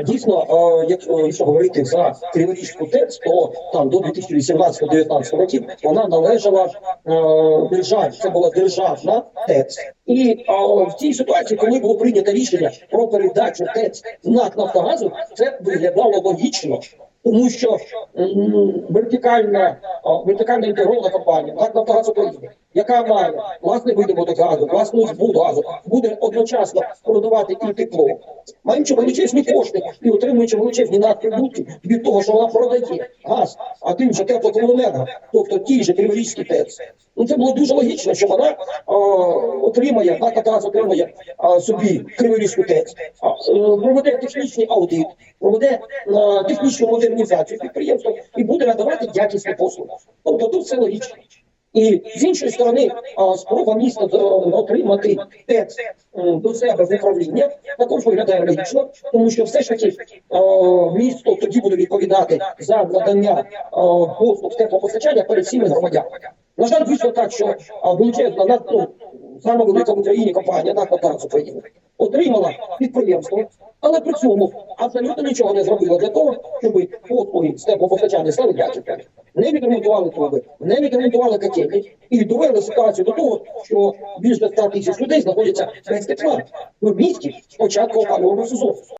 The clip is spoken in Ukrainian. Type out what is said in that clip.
Дійсно, е, якщо говорити за Криворізьку ТЕЦ, то там до 2018-2019 років вона належала е, державі. Це була державна ТЕЦ. І е, в цій ситуації, коли було прийнято рішення про передачу ТЕЦ НАК Нафтогазу, це виглядало логічно. Тому що вертикальна вертикальна інтегрована компанія НАК Нафтогаз України, яка має власний видобуток газу, власну збут газу, буде одночасно продавати і тепло, маючи величезні кошти і отримуючи величезні надприбутки від того, що вона продає газ, а тим же теплокомуненерго, тобто ті ж Криворізькі ТЕЦ. Ну це було дуже логічно, що вона а, отримає НАК Нафтогаз отримає а, собі Криворізьку ТЕЦ, а, е, проведе технічний аудит, проведе а, технічну модернізацію підприємства і буде надавати якісні послуги. Тобто тут все логічно. І з іншої сторони, спроба міста е, отримати ТЕЦ до себе в управління також виглядає логічно, тому що все ж таки місто тоді буде відповідати за надання послуг теплопостачання перед всіми громадянами. На жаль, дійсно так, що величезна над- ну, саме велика в Україні компанія НАК «Нафтогаз України отримала підприємство, але при цьому абсолютно нічого не зробила для того, щоб послуги з теплопостачання стали якісними. Не відремонтували труби, не відремонтували котельні і довели ситуацію до того, що більше 100 тисяч людей знаходяться без тепла в місті з початку опалювального сезону.